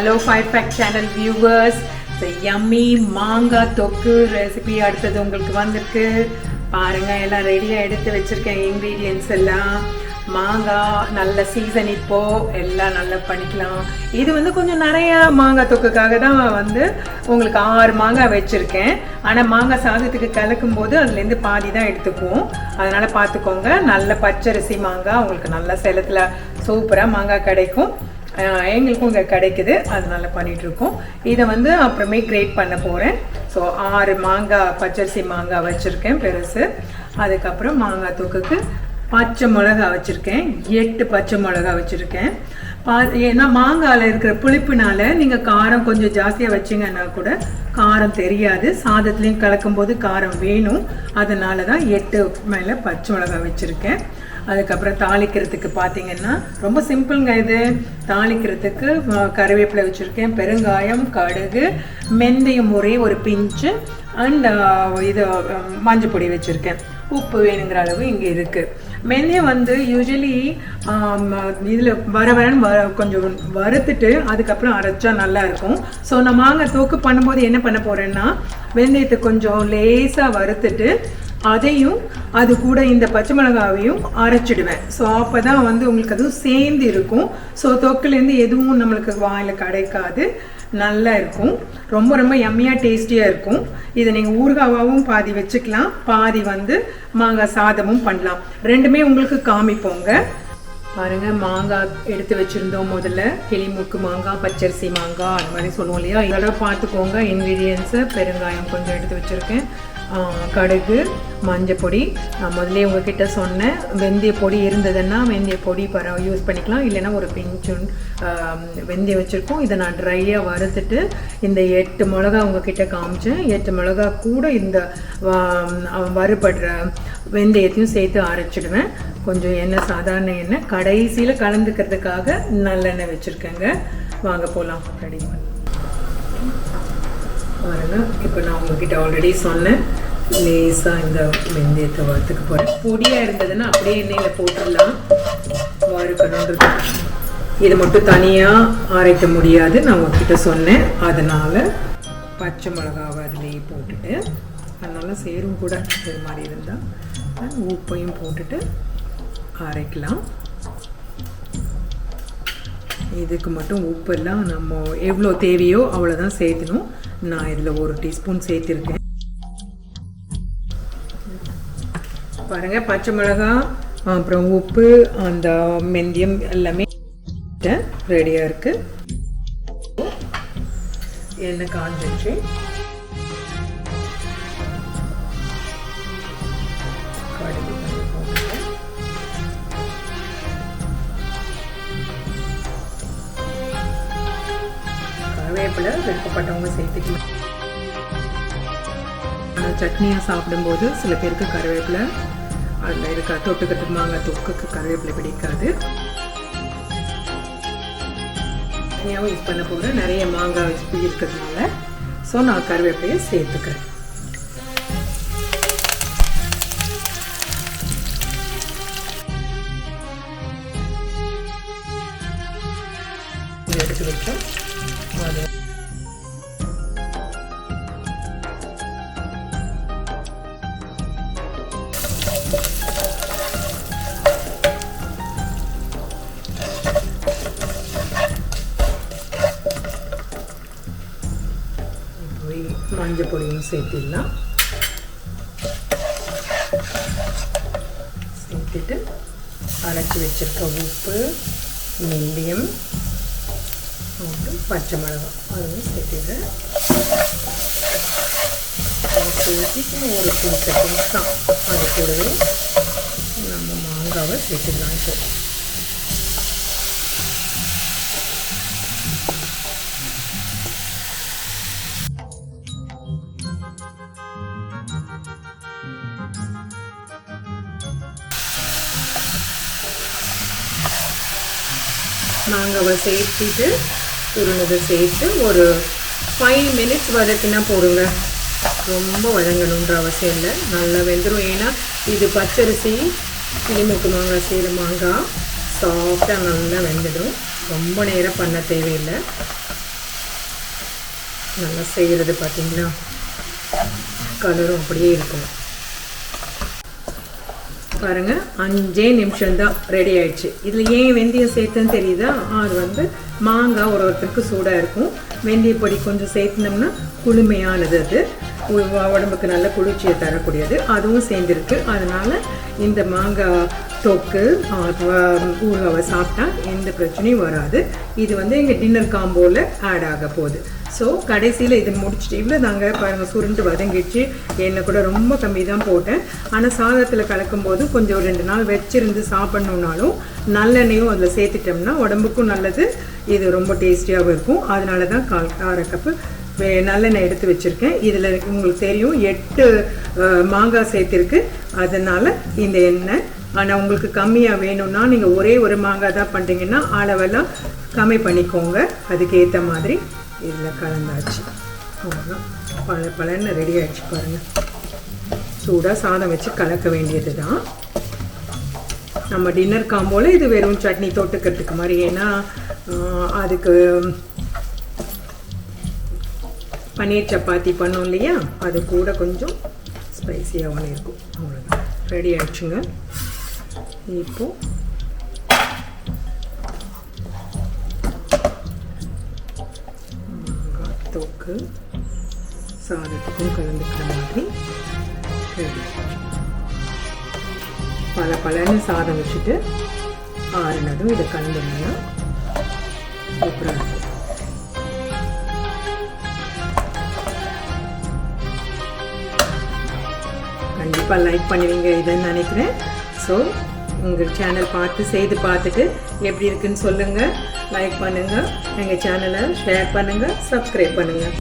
Hello five pack channel viewers yummy மாங்காய் தொக்கு recipe அடுத்தது உங்களுக்கு வந்திருக்கு. பாருங்கள் எல்லாம் ரெடியாக எடுத்து வச்சுருக்கேன் இன்க்ரீடியன்ஸ் எல்லாம். மாங்காய் நல்ல சீசன் இப்போ. எல்லாம் நல்லா பண்ணிக்கலாம். இது வந்து கொஞ்சம் நிறையா மாங்காய் தொக்குக்காக தான் வந்து உங்களுக்கு ஆறு மாங்காய் வச்சுருக்கேன். ஆனால் மாங்காய் சாதத்துக்கு கலக்கும் போது அதுலேருந்து பாதி தான் எடுத்துக்குவோம். அதனால் பார்த்துக்கோங்க நல்ல பச்சரிசி மாங்காய் உங்களுக்கு நல்ல சேலத்தில் சூப்பராக மாங்காய் கிடைக்கும். எங்களுக்கும் இங்கே கிடைக்குது. அதனால் பண்ணிகிட்ருக்கோம் இதை வந்து அப்புறமே கிரேட் பண்ண போகிறேன் ஸோ ஆறு மாங்காய் பச்சரிசி மாங்காய் வச்சுருக்கேன் பெருசு. அதுக்கப்புறம் மாங்காய் தூக்குக்கு பச்சை மிளகா வச்சுருக்கேன். எட்டு பச்சை மிளகா வச்சுருக்கேன். பா ஏன்னா மாங்காயில் இருக்கிற புளிப்புனால நீங்கள் காரம் கொஞ்சம் ஜாஸ்தியாக வச்சிங்கன்னா கூட காரம் தெரியாது. சாதத்துலேயும் கலக்கும்போது காரம் வேணும். அதனால தான் எட்டு மேலே பச்சை மிளகா வச்சுருக்கேன். அதுக்கப்புறம் தாளிக்கிறதுக்கு பார்த்தீங்கன்னா ரொம்ப சிம்பிளுங்க இது. தாளிக்கிறதுக்கு கருவேப்பிலை வச்சுருக்கேன் பெருங்காயம் கடுகு மெந்தையும் ஒரே ஒரு பிஞ்சு அண்ட் இது அஹ், மஞ்சள் பொடி வச்சுருக்கேன். உப்பு வேணுங்கிற அளவு இங்கே இருக்குது மெந்தையை வந்து யூஸ்வலி இதில் வர வரன்னு வர கொஞ்சம் வறுத்துட்டு அதுக்கப்புறம் அரைச்சா நல்லா இருக்கும். ஸோ நான் மாங்காய் தூக்கு பண்ணும்போது என்ன பண்ண போகிறேன்னா வெந்தயத்தை கொஞ்சம் லேசாக வறுத்துட்டு அதையும் அது கூட இந்த பச்சை மிளகாவையும் அரைச்சிடுவேன். ஸோ அப்போ தான் வந்து உங்களுக்கு அதுவும் சேர்ந்து இருக்கும். ஸோ தொக்குலேருந்து எதுவும் நம்மளுக்கு வாயில் கிடைக்காது. நல்லா இருக்கும். ரொம்ப ரொம்ப எம்மியாக டேஸ்டியாக இருக்கும். இதை நீங்கள் ஊறுகாவாகவும் பாதி வச்சுக்கலாம். பாதி வந்து மாங்காய் சாதமும் பண்ணலாம். ரெண்டுமே உங்களுக்கு காமிப்போங்க. பாருங்க மாங்காய் எடுத்து வச்சிருந்தோம் முதல்ல. கிளிமுக்கு மாங்காய் பச்சரிசி மாங்காய் அந்த மாதிரி சொல்லுவோம் இல்லையா? இதோட பார்த்துக்கோங்க. இன்க்ரீடியன்ஸு பெருங்காயம் கொஞ்சம் எடுத்து வச்சுருக்கேன். கடுகு மஞ்சள் பொடி. நான் முதலே உங்ககிட்ட சொன்னேன் வெந்தய பொடி இருந்ததுன்னா வெந்தய பொடி பர யூஸ் பண்ணிக்கலாம். இல்லைன்னா ஒரு பிஞ்சுன் வெந்தயம் வச்சுருக்கோம். இதை நான் ட்ரையாக வறுத்துட்டு இந்த எட்டு மிளகா உங்ககிட்ட காமிச்சேன். எட்டு மிளகா கூட இந்த வறுபடுற வெந்தயத்தையும் சேர்த்து அரைச்சிடுவேன். கொஞ்சம் எண்ணெய் சாதாரண எண்ணெய். கடைசியில் கலந்துக்கிறதுக்காக நல்லெண்ணெய் வச்சுருக்கேங்க. வாங்க போகலாம் ரெடி பண்ணி பாருங்க. இப்போ நான் உங்ககிட்ட ஆல்ரெடி சொன்னேன். லேசாக இந்த வெந்தயத்தை வறுத்துக்க போகிறேன் பொடியாக இருந்ததுன்னா அப்படியே எண்ணெயில் போட்டுடலாம். வறுக்கணுன்றது. இது மட்டும் தனியாக அரைக்க முடியாது. நான் உங்ககிட்ட சொன்னேன். அதனால் பச்சை மிளகாவை அதிலேயே போட்டுட்டு அதனால சேரும் கூட இது மாதிரி இருந்தால் உப்பையும் போட்டுட்டு அரைக்கலாம். இதுக்கு மட்டும் உப்பெல்லாம் நம்ம எவ்வளோ தேவையோ அவ்வளோதான் சேர்த்தணும். நான் இதில் ஒரு டீஸ்பூன் சேர்த்துருக்கேன். பாருங்க பச்சை மிளகா அப்புறம் உப்பு அந்த மெந்தியம் எல்லாமே ரெடியாக இருக்கு. எண்ணெய் காஞ்சிச்சு கருவேப்பிலை விருப்பப்பட்டவங்க சேர்த்துக்கலாம். ஆனால் சட்னியாக சாப்பிடும்போது சில பேருக்கு கருவேப்பிலை அதில் இருக்க தொட்டுக்கிறதுக்கு மாங்காய் தொக்குக்கு கருவேப்பிலை பிடிக்காது. சட்னியாகவும் யூஸ் பண்ண போகிறேன் நிறைய மாங்காய் வச்சு இருக்கிறதுனால. ஸோ நான் கருவேப்பிலையை சேர்த்துக்கிறேன். எடுத்து வச்சோம். அது போய் மஞ்சள் பொடியும் சேர்த்திடலாம் சேர்த்துட்டு அரைச்சி வச்சிருக்க உப்பு மில்லியம் அப்புறம் பச்சை மிளகா. அதுவும் சேர்த்துக்கிறேன் சேர்த்து ஒரு டூ செகண்ட்ஸ் தான் அது கூடவே நம்ம மாங்காவை சேர்த்துக்கலாம் இப்போ. மாங்காவை சேர்த்துட்டு துருணதை சேர்த்து ஒரு ஃபைவ் மினிட்ஸ் வதக்கினா போடுங்க. ரொம்ப வதங்கணுன்ற அவசியம் இல்லை. நல்லா வெந்துடும் ஏன்னா இது பச்சரிசி கிளிமுக்கு மாங்காய் சீர மாங்காய் சாஃப்டாக நல்லா வெந்துடும். ரொம்ப நேரம் பண்ண தேவையில்லை. நல்லா செய்கிறது பார்த்திங்களா? கலரும் அப்படியே இருக்கும். பாருங்க அஞ்சே நிமிஷம் தான் ரெடி ஆயிடுச்சு. இதில் ஏன் வெந்தயம் சேர்த்துன்னு தெரியுதா? அது வந்து மாங்காய் ஒரு ஒருத்தருக்கு சூடாக இருக்கும். வெந்தய பொடி கொஞ்சம் சேர்த்துனோம்னா குளுமையானது அது. உடம்புக்கு நல்ல குளிர்ச்சியை தரக்கூடியது. அதுவும் சேர்ந்துருக்கு. அதனால் இந்த மாங்காய் தொக்கு ஊறுகாவை சாப்பிட்டா எந்த பிரச்சனையும் வராது. இது வந்து எங்கள் டின்னர் காம்போவில் ஆட் ஆக போகுது. ஸோ கடைசியில் இது முடிச்சுட்டு இவ்வளோ நாங்கள் பாருங்கள் சுருண்டு வதங்கிடுச்சு. எண்ணெய் கூட ரொம்ப கம்மி தான் போட்டேன். ஆனால் சாதத்தில் கலக்கும்போது கொஞ்சம் ஒரு ரெண்டு நாள் வச்சிருந்து சாப்பிட்ணுன்னாலும் நல்லெண்ணெயும் அதில் சேர்த்துட்டோம்னா உடம்புக்கும் நல்லது. இது ரொம்ப டேஸ்டியாகவும் இருக்கும். அதனால தான் கால் அரை கப்பு நல்லெண்ணெய் எடுத்து வச்சுருக்கேன். இதில் உங்களுக்கு தெரியும் எட்டு மாங்காய் சேர்த்துருக்கு அதனால் இந்த எண்ணெய் ஆனால் உங்களுக்கு கம்மியாக வேணும்னா நீங்கள் ஒரே ஒரு மாங்காய் தான் பண்ணுறீங்கன்னா அளவெல்லாம் கம்மி பண்ணிக்கோங்க. அதுக்கேற்ற மாதிரி இதில் கலந்தாச்சு. அவ்வளோதான் பல பலன்னு ரெடி ஆகிடுச்சு பாருங்கள் சூடாக சாதம் வச்சு கலக்க வேண்டியது தான் நம்ம டின்னர் காம்போல இது வெறும் சட்னி தொட்டுக்கிறதுக்கு மாதிரி. ஏன்னா அதுக்கு பன்னீர் சப்பாத்தி பண்ணோம் இல்லையா? அது கூட கொஞ்சம் ஸ்பைசியாகவும் ஒன்று இருக்கும். அவ்வளோதான் ரெடி ஆயிடுச்சுங்க. இப்போ மாங்காய் சாதத்துக்கும் கலந்துக்கிற மாதிரி ரெடி பல பலன்னு சாதம் வச்சுட்டு ஆறுனதும் இதை கலந்துங்கன்னா சூப்பராக இருக்கும். கண்டிப்பாக லைக் பண்ணுவீங்க இதுன்னு நினைக்கிறேன். ஸோ உங்கள் சேனல் பார்த்து செய்து பார்த்துட்டு எப்படி இருக்குன்னு சொல்லுங்கள் லைக் பண்ணுங்கள் எங்கள் சேனலை ஷேர் பண்ணுங்கள் சப்ஸ்கிரைப் பண்ணுங்கள்